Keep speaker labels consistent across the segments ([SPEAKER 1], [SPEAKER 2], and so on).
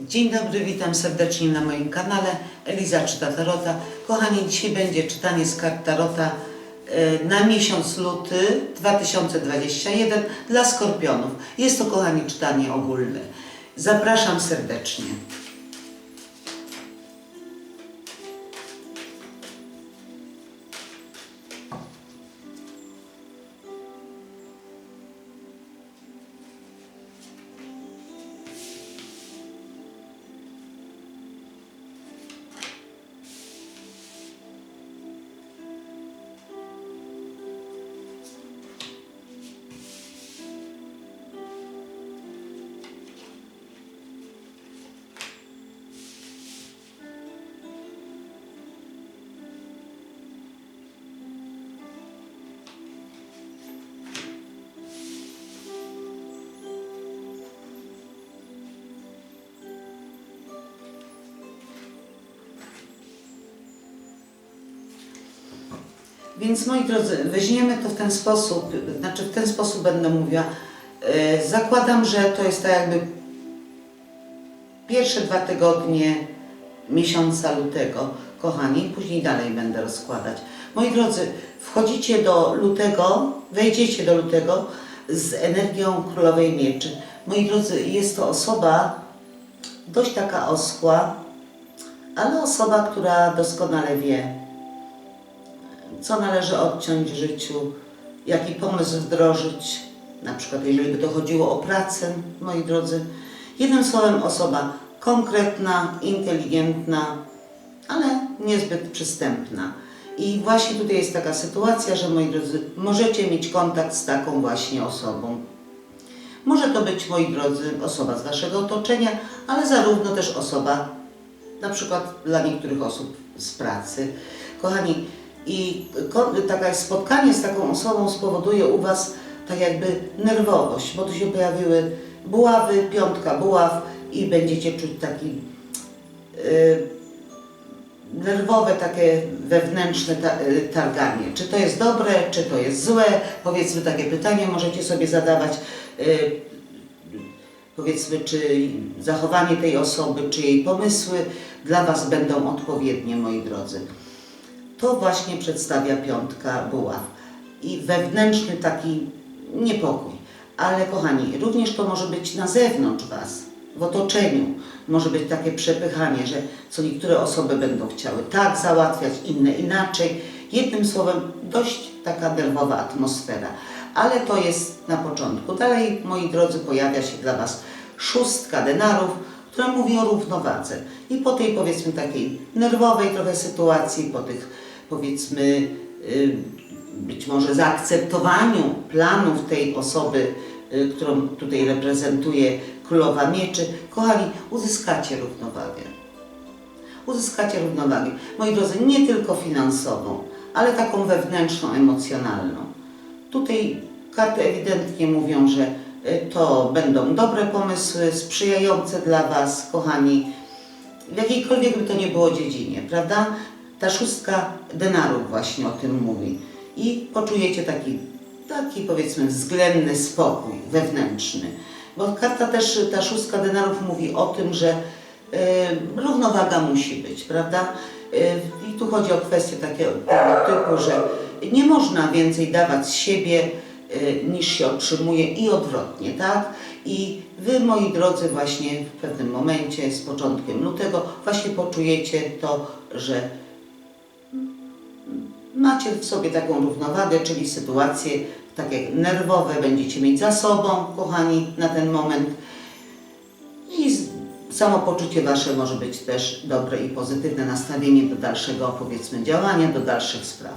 [SPEAKER 1] Dzień dobry, witam serdecznie na moim kanale. Eliza czyta Tarota. Kochani, dzisiaj będzie czytanie z kart Tarota e, na miesiąc luty 2021 dla skorpionów. Jest to, kochani, czytanie ogólne. Zapraszam serdecznie. Więc moi drodzy, weźmiemy to w ten sposób, znaczy w ten sposób będę mówiła. E, Zakładam, że to jest tak jakby pierwsze dwa tygodnie miesiąca lutego, kochani, później dalej będę rozkładać. Moi drodzy, wchodzicie do lutego, wejdziecie do lutego z energią królowej mieczy. Moi drodzy, jest to osoba dość taka oschła, ale osoba, która doskonale wie, co należy odciąć w życiu, jaki pomysł wdrożyć, na przykład jeżeli by to chodziło o pracę, moi drodzy. Jednym słowem osoba konkretna, inteligentna, ale niezbyt przystępna. I właśnie tutaj jest taka sytuacja, że moi drodzy, możecie mieć kontakt z taką właśnie osobą. Może to być, moi drodzy, osoba z Waszego otoczenia, ale zarówno też osoba, na przykład dla niektórych osób z pracy. Kochani, i takie spotkanie z taką osobą spowoduje u Was tak jakby nerwowość, bo tu się pojawiły buławy, piątka buław i będziecie czuć taki y, nerwowe, takie wewnętrzne y, targanie. Czy to jest dobre, czy to jest złe? Powiedzmy takie pytanie możecie sobie zadawać. Y, powiedzmy, czy zachowanie tej osoby, czy jej pomysły dla Was będą odpowiednie, moi drodzy. To właśnie przedstawia piątka buław i wewnętrzny taki niepokój. Ale kochani, również to może być na zewnątrz Was, w otoczeniu. Może być takie przepychanie, że co niektóre osoby będą chciały tak załatwiać, inne inaczej. Jednym słowem, dość taka nerwowa atmosfera. Ale to jest na początku. Dalej, moi drodzy, pojawia się dla Was szóstka denarów, która mówi o równowadze. I po tej powiedzmy takiej nerwowej trochę sytuacji, po tych powiedzmy y, być może zaakceptowaniu planów tej osoby, y, którą tutaj reprezentuje Królowa Mieczy, kochani, uzyskacie równowagę. Uzyskacie równowagę. Moi drodzy, nie tylko finansową, ale taką wewnętrzną, emocjonalną. Tutaj karty ewidentnie mówią, że y, to będą dobre pomysły, sprzyjające dla Was, kochani, w jakiejkolwiek by to nie było dziedzinie, prawda? Ta szóstka denarów właśnie o tym mówi. I poczujecie taki, taki powiedzmy względny spokój wewnętrzny. Bo karta też, ta szóstka denarów mówi o tym, że e, równowaga musi być, prawda? E, I tu chodzi o kwestię takiego typu, że nie można więcej dawać z siebie e, niż się otrzymuje i odwrotnie, tak? I Wy, moi drodzy, właśnie w pewnym momencie, z początkiem lutego, właśnie poczujecie to, że macie w sobie taką równowagę, czyli sytuacje takie nerwowe będziecie mieć za sobą, kochani, na ten moment. I samopoczucie Wasze może być też dobre i pozytywne nastawienie do dalszego, powiedzmy, działania, do dalszych spraw.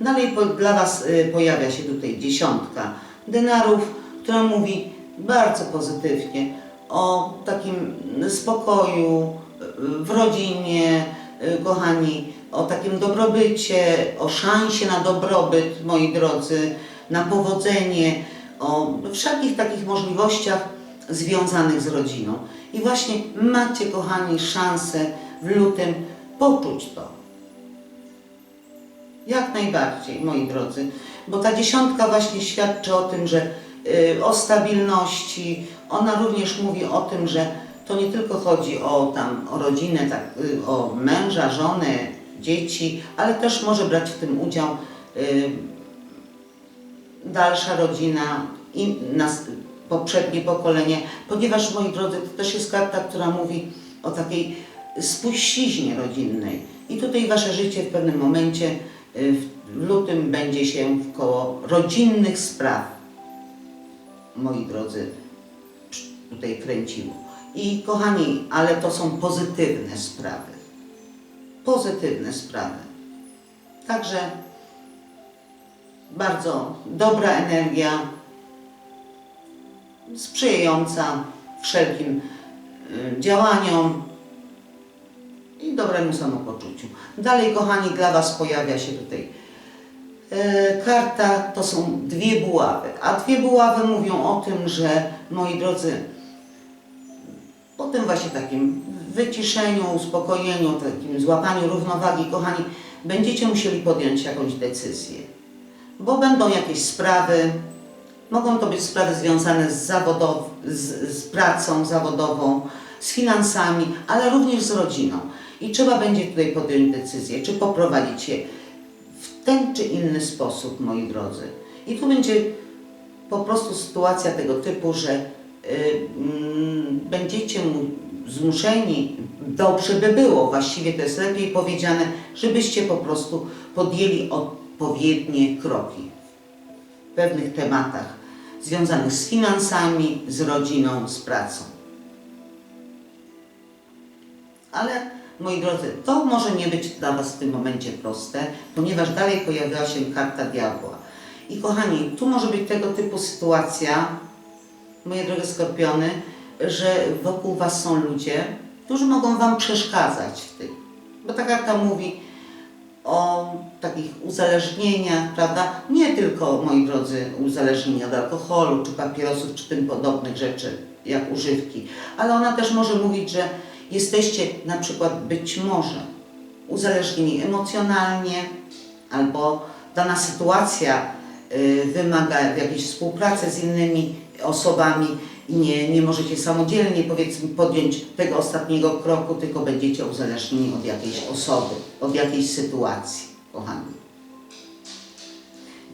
[SPEAKER 1] Dalej po, dla Was y, pojawia się tutaj dziesiątka denarów, która mówi bardzo pozytywnie o takim spokoju y, w rodzinie, y, kochani, o takim dobrobycie, o szansie na dobrobyt, moi drodzy, na powodzenie, o wszelkich takich możliwościach związanych z rodziną. I właśnie macie, kochani, szansę w lutym poczuć to. Jak najbardziej, moi drodzy, bo ta dziesiątka właśnie świadczy o tym, że y, o stabilności, ona również mówi o tym, że to nie tylko chodzi o tam o rodzinę, tak, y, o męża, żonę, dzieci, ale też może brać w tym udział y, dalsza rodzina i nas, poprzednie pokolenie, ponieważ moi drodzy, to też jest karta, która mówi o takiej spuściźnie rodzinnej. I tutaj wasze życie w pewnym momencie y, w lutym będzie się koło rodzinnych spraw, moi drodzy, tutaj kręciło. I kochani, ale to są pozytywne sprawy. Pozytywne sprawy. Także bardzo dobra energia, sprzyjająca wszelkim y, działaniom i dobremu samopoczuciu. Dalej, kochani, dla Was pojawia się tutaj e, karta, to są dwie buławy, a dwie buławy mówią o tym, że moi drodzy, po tym właśnie takim wyciszeniu, uspokojeniu, takim złapaniu równowagi, kochani, będziecie musieli podjąć jakąś decyzję, bo będą jakieś sprawy, mogą to być sprawy związane z, zawodow- z, z pracą zawodową, z finansami, ale również z rodziną. I trzeba będzie tutaj podjąć decyzję, czy poprowadzić się w ten czy inny sposób, moi drodzy. I tu będzie po prostu sytuacja tego typu, że będziecie mu zmuszeni, dobrze by było, właściwie to jest lepiej powiedziane, żebyście po prostu podjęli odpowiednie kroki w pewnych tematach związanych z finansami, z rodziną, z pracą. Ale moi drodzy, to może nie być dla Was w tym momencie proste, ponieważ dalej pojawiła się karta diabła. I kochani, tu może być tego typu sytuacja, moje drogie skorpiony, że wokół Was są ludzie, którzy mogą Wam przeszkadzać w tym. Bo ta karta mówi o takich uzależnieniach, prawda? Nie tylko, moi drodzy, uzależnienia od alkoholu, czy papierosów, czy tym podobnych rzeczy, jak używki, ale ona też może mówić, że jesteście na przykład być może uzależnieni emocjonalnie, albo dana sytuacja y, wymaga jakiejś współpracy z innymi osobami i nie, nie możecie samodzielnie powiedzmy podjąć tego ostatniego kroku, tylko będziecie uzależnieni od jakiejś osoby, od jakiejś sytuacji, kochani.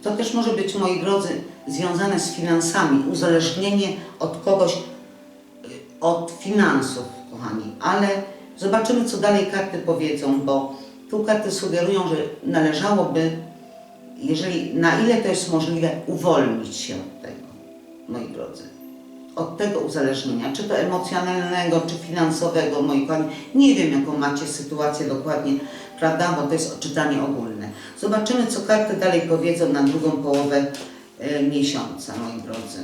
[SPEAKER 1] To też może być, moi drodzy, związane z finansami, uzależnienie od kogoś, y, od finansów, kochani, ale zobaczymy, co dalej karty powiedzą, bo tu karty sugerują, że należałoby, jeżeli na ile to jest możliwe, uwolnić się od tego, moi drodzy. Od tego uzależnienia, czy to emocjonalnego, czy finansowego, moi kochani. Nie wiem, jaką macie sytuację dokładnie, prawda, bo to jest czytanie ogólne. Zobaczymy, co karty dalej powiedzą na drugą połowę e, miesiąca, moi drodzy.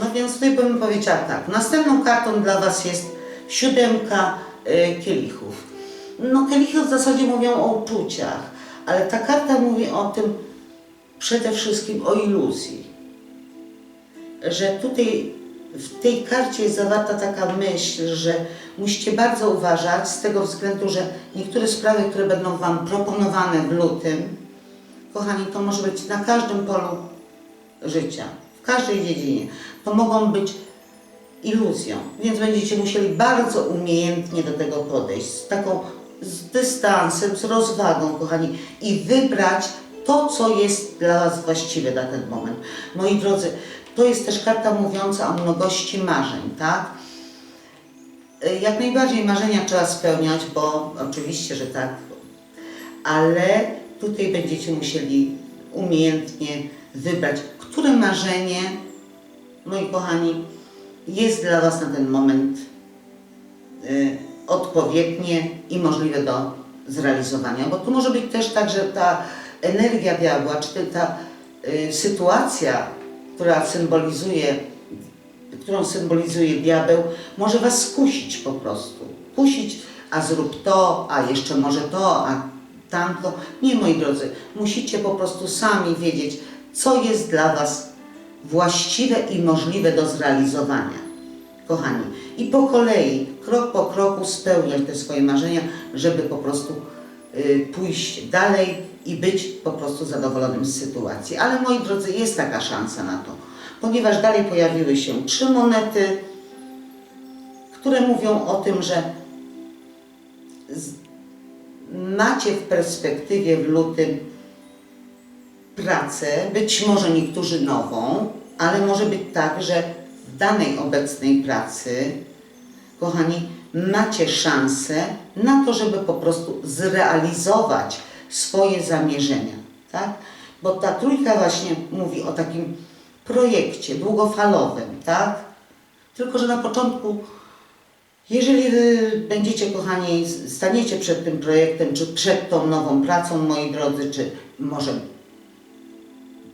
[SPEAKER 1] No więc tutaj bym powiedziała tak. Następną kartą dla Was jest siódemka y, kielichów. No kielichy w zasadzie mówią o uczuciach, ale ta karta mówi o tym przede wszystkim o iluzji. Że tutaj w tej karcie jest zawarta taka myśl, że musicie bardzo uważać z tego względu, że niektóre sprawy, które będą Wam proponowane w lutym, kochani, to może być na każdym polu życia, każdej dziedzinie. To mogą być iluzją, więc będziecie musieli bardzo umiejętnie do tego podejść, z taką z dystansem, z rozwagą, kochani, i wybrać to, co jest dla Was właściwe na ten moment. Moi drodzy, to jest też karta mówiąca o mnogości marzeń, tak? Y, Jak najbardziej marzenia trzeba spełniać, bo oczywiście, że tak, ale tutaj będziecie musieli umiejętnie wybrać, które marzenie moi kochani, jest dla Was na ten moment y, odpowiednie i możliwe do zrealizowania. Bo tu może być też tak, że ta energia diabła, czy ta y, sytuacja, która symbolizuje, którą symbolizuje diabeł, może Was skusić po prostu. Kusić, a zrób to, a jeszcze może to, a tamto. Nie, moi drodzy, musicie po prostu sami wiedzieć, co jest dla Was właściwe i możliwe do zrealizowania. Kochani, i po kolei, krok po kroku spełniać te swoje marzenia, żeby po prostu y, pójść dalej i być po prostu zadowolonym z sytuacji. Ale moi drodzy, jest taka szansa na to, ponieważ dalej pojawiły się trzy monety, które mówią o tym, że macie w perspektywie w lutym pracę, być może niektórzy nową, ale może być tak, że w danej obecnej pracy, kochani, macie szansę na to, żeby po prostu zrealizować swoje zamierzenia, tak? Bo ta trójka właśnie mówi o takim projekcie długofalowym, tak? Tylko, że na początku jeżeli wy będziecie, kochani, staniecie przed tym projektem, czy przed tą nową pracą, moi drodzy, czy może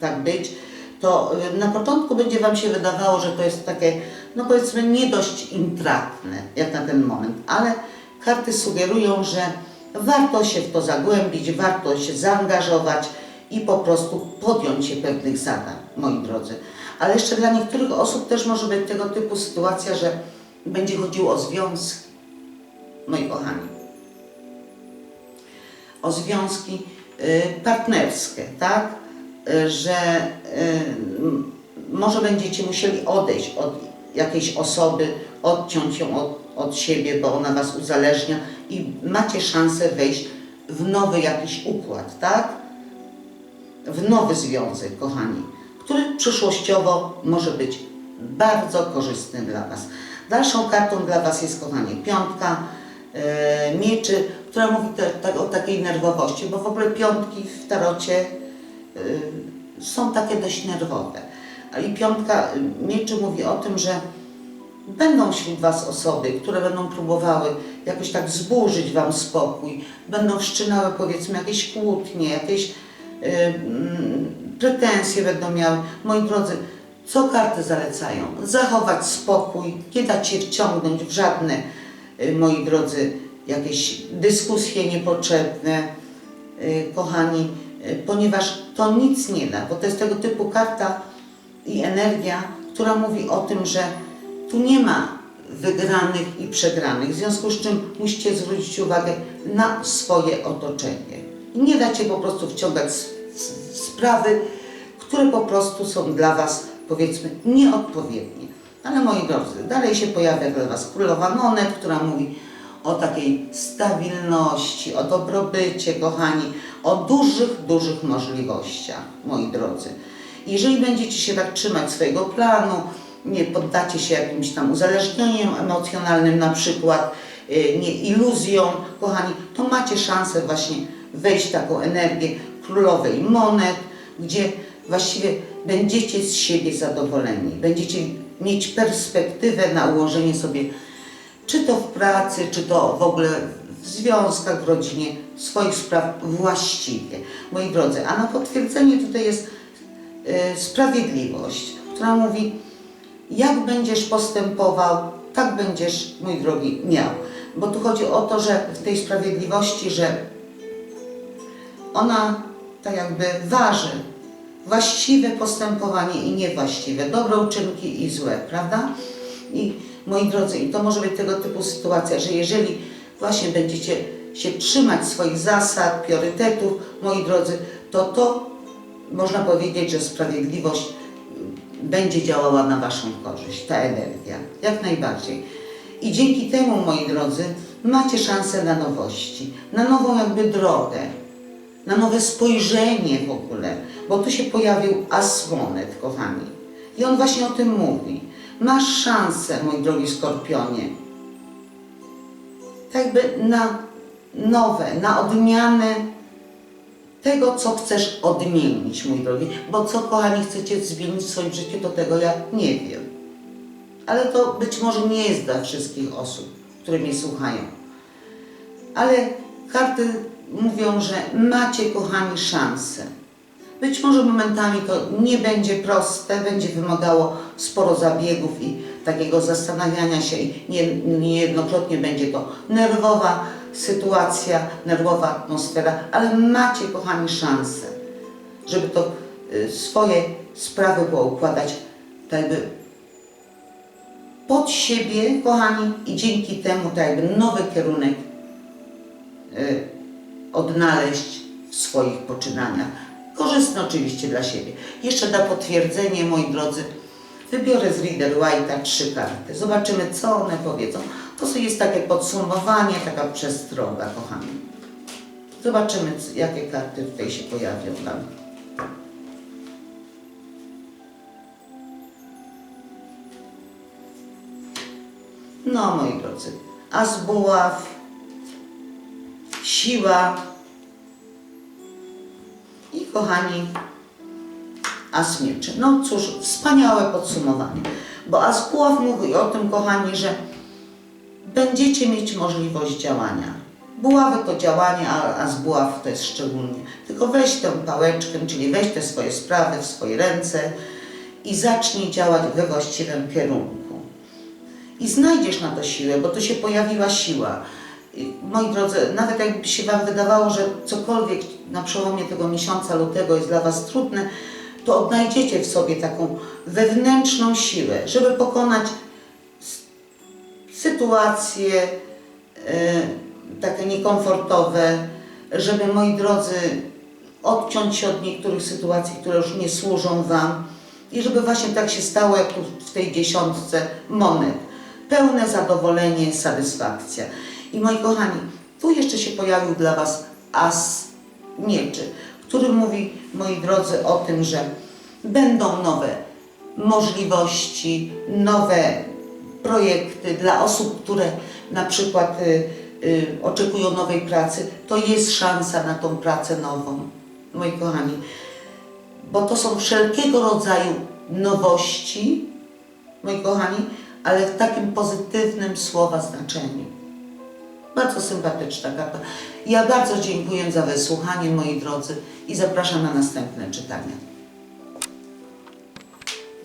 [SPEAKER 1] tak być, to y, na początku będzie Wam się wydawało, że to jest takie, no powiedzmy, nie dość intratne, jak na ten moment, ale karty sugerują, że warto się w to zagłębić, warto się zaangażować i po prostu podjąć się pewnych zadań, moi drodzy. Ale jeszcze dla niektórych osób też może być tego typu sytuacja, że będzie chodziło o związki, moi kochani. O związki y, partnerskie, tak? Y, Że y, może będziecie musieli odejść od jakiejś osoby, odciąć ją od, od siebie, bo ona was uzależnia i macie szansę wejść w nowy jakiś układ, tak? w nowy związek, kochani, który przyszłościowo może być bardzo korzystny dla Was. Dalszą kartą dla Was jest, kochani, piątka e, mieczy, która mówi te, te, o takiej nerwowości, bo w ogóle piątki w tarocie są takie dość nerwowe. I piątka mieczy mówi o tym, że Będą wśród Was osoby, które będą próbowały jakoś tak zburzyć Wam spokój, będą wszczynały powiedzmy jakieś kłótnie, jakieś y, mm, pretensje będą miały. Moi drodzy, co karty zalecają? Zachować spokój, nie dać się wciągnąć w żadne, y, moi drodzy, jakieś dyskusje niepotrzebne, y, kochani, y, ponieważ to nic nie da, bo to jest tego typu karta i energia, która mówi o tym, że tu nie ma wygranych i przegranych, w związku z czym musicie zwrócić uwagę na swoje otoczenie. I nie dacie po prostu wciągać sprawy, które po prostu są dla Was, powiedzmy, nieodpowiednie. Ale moi drodzy, dalej się pojawia dla Was królowa monet, która mówi o takiej stabilności, o dobrobycie, kochani, o dużych, dużych możliwościach, moi drodzy. Jeżeli będziecie się tak trzymać swojego planu, nie poddacie się jakimś tam uzależnieniom emocjonalnym na przykład, y, nie iluzjom, kochani, to macie szansę właśnie wejść w taką energię królowej monet, gdzie właściwie będziecie z siebie zadowoleni, będziecie mieć perspektywę na ułożenie sobie czy to w pracy, czy to w ogóle w związkach, w rodzinie, swoich spraw właściwie. Moi drodzy, a na potwierdzenie tutaj jest e, sprawiedliwość, która mówi, jak będziesz postępował, tak będziesz, mój drogi, miał. Bo tu chodzi o to, że w tej sprawiedliwości, że ona tak jakby waży właściwe postępowanie i niewłaściwe, dobre uczynki i złe, prawda? I moi drodzy, i to może być tego typu sytuacja, że jeżeli właśnie będziecie się trzymać swoich zasad, priorytetów, moi drodzy, to to można powiedzieć, że sprawiedliwość będzie działała na Waszą korzyść, ta energia, jak najbardziej. I dzięki temu, moi drodzy, macie szansę na nowości, na nową jakby drogę, na nowe spojrzenie w ogóle, bo tu się pojawił as monet, kochani. I on właśnie o tym mówi. Masz szansę, mój drogi Skorpionie, tak jakby na nowe, na odmianę tego, co chcesz odmienić, mój drogi. Bo co, kochani, chcecie zmienić w swoim życiu, to tego ja nie wiem. Ale to być może nie jest dla wszystkich osób, które mnie słuchają. Ale karty mówią, że macie, kochani, szansę. Być może momentami to nie będzie proste, będzie wymagało sporo zabiegów i takiego zastanawiania się i nie, niejednokrotnie będzie to nerwowa sytuacja, nerwowa atmosfera, ale macie, kochani, szansę, żeby to y, swoje sprawy poukładać tak jakby pod siebie, kochani, i dzięki temu tak jakby nowy kierunek y, odnaleźć w swoich poczynaniach. Korzystne oczywiście dla siebie. Jeszcze na potwierdzenie, moi drodzy, wybiorę z Reader White'a trzy karty. Zobaczymy, co one powiedzą. To jest takie podsumowanie, taka przestroga, kochani. Zobaczymy, jakie karty tutaj się pojawią nam. No, moi drodzy, as buław, siła kochani, as mieczy. No cóż, wspaniałe podsumowanie, bo as buław mówi o tym, kochani, że będziecie mieć możliwość działania. Buławy to działanie, a, a z buław to jest szczególnie. Tylko weź tę pałeczkę, czyli weź te swoje sprawy w swoje ręce i zacznij działać we właściwym kierunku i znajdziesz na to siłę, bo to się pojawiła siła. Moi drodzy, nawet jakby się Wam wydawało, że cokolwiek na przełomie tego miesiąca lutego jest dla Was trudne, to odnajdziecie w sobie taką wewnętrzną siłę, żeby pokonać sytuacje e, takie niekomfortowe, żeby, moi drodzy, odciąć się od niektórych sytuacji, które już nie służą Wam i żeby właśnie tak się stało, jak tu w tej dziesiątce monet. Pełne zadowolenie, satysfakcja. I moi kochani, tu jeszcze się pojawił dla Was as mieczy, który mówi, moi drodzy, o tym, że będą nowe możliwości, nowe projekty dla osób, które na przykład y, y, oczekują nowej pracy. To jest szansa na tą pracę nową, moi kochani bo to są wszelkiego rodzaju nowości, moi kochani, ale w takim pozytywnym słowa znaczeniu. Bardzo sympatyczna karta. Ja bardzo dziękuję za wysłuchanie, moi drodzy, i zapraszam na następne czytania.